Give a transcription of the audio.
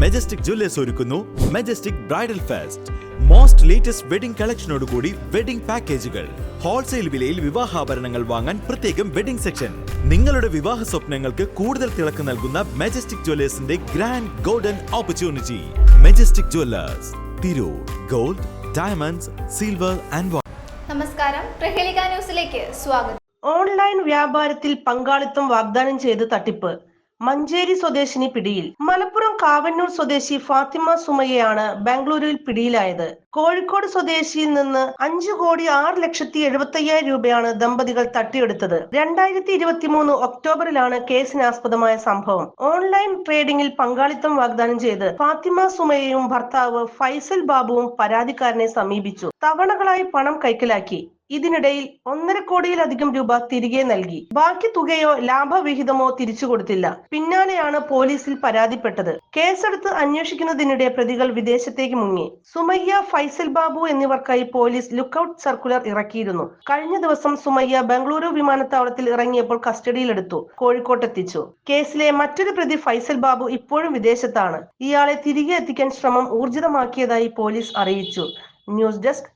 Majestic Jewellers ഒരുക്കുന്നു Majestic bridal fest most latest wedding കളക്ഷനോടുകൂടി wedding പാക്കേജുകൾ wholesale വിലയിൽ വിവാഹാഭരണങ്ങൾ വാങ്ങാൻ പ്രത്യേകം വെഡിംഗ് സെക്ഷൻ നിങ്ങളുടെ വിവാഹ സ്വപ്നങ്ങൾക്ക് കൂടുതൽ തിളക്കം നൽകുന്ന Majestic ജ്വല്ലേഴ്സിന്റെ grand golden opportunity Majestic Jewellers Tirur gold diamonds silver and നമസ്കാരം. പ്രഹേലിക ന്യൂസിലേക്ക് സ്വാഗതം. ഓൺലൈൻ വ്യാപാരത്തിൽ പങ്കാളിത്തം വാഗ്ദാനം ചെയ്ത് തട്ടിപ്പ്. മഞ്ചേരി സ്വദേശിനി പിടിയിൽ. മലപ്പുറം കാവന്നൂർ സ്വദേശി ഫാത്തിമ സുമയ്യയാണ് ബാംഗ്ലൂരിൽ പിടിയിലായത്. കോഴിക്കോട് സ്വദേശിയിൽ നിന്ന് അഞ്ചു കോടി ആറ് ലക്ഷത്തി എഴുപത്തി അയ്യായിരം രൂപയാണ് ദമ്പതികൾ തട്ടിയെടുത്തത്. രണ്ടായിരത്തി ഇരുപത്തി മൂന്ന് ഒക്ടോബറിലാണ് കേസിനാസ്പദമായ സംഭവം. ഓൺലൈൻ ട്രേഡിംഗിൽ പങ്കാളിത്തം വാഗ്ദാനം ചെയ്ത് ഫാത്തിമ സുമയ്യയും ഭർത്താവ് ഫൈസൽ ബാബുവും പരാതിക്കാരനെ സമീപിച്ചു. തവണകളായി പണം കൈക്കലാക്കി. ഇതിനിടയിൽ ഒന്നര കോടിയിലധികം രൂപ തിരികെ നൽകി. ബാക്കി തുകയോ ലാഭവിഹിതമോ തിരിച്ചു കൊടുത്തില്ല. പിന്നാലെയാണ് പോലീസിൽ പരാതിപ്പെട്ടത്. കേസെടുത്ത് അന്വേഷിക്കുന്നതിനിടെ പ്രതികൾ വിദേശത്തേക്ക് മുങ്ങി. സുമയ്യ ഫൈസൽ ബാബു എന്നിവർക്കായി പോലീസ് ലുക്കൌട്ട് സർക്കുലർ ഇറക്കിയിരുന്നു. കഴിഞ്ഞ ദിവസം സുമയ്യ ബംഗളൂരു വിമാനത്താവളത്തിൽ ഇറങ്ങിയപ്പോൾ കസ്റ്റഡിയിലെടുത്തു. കോഴിക്കോട്ടെത്തിച്ചു കേസിലെ മറ്റൊരു പ്രതി ഫൈസൽ ബാബു ഇപ്പോഴും വിദേശത്താണ്. ഇയാളെ തിരികെ എത്തിക്കാൻ ശ്രമം ഊർജിതമാക്കിയതായി പോലീസ് അറിയിച്ചു. News desk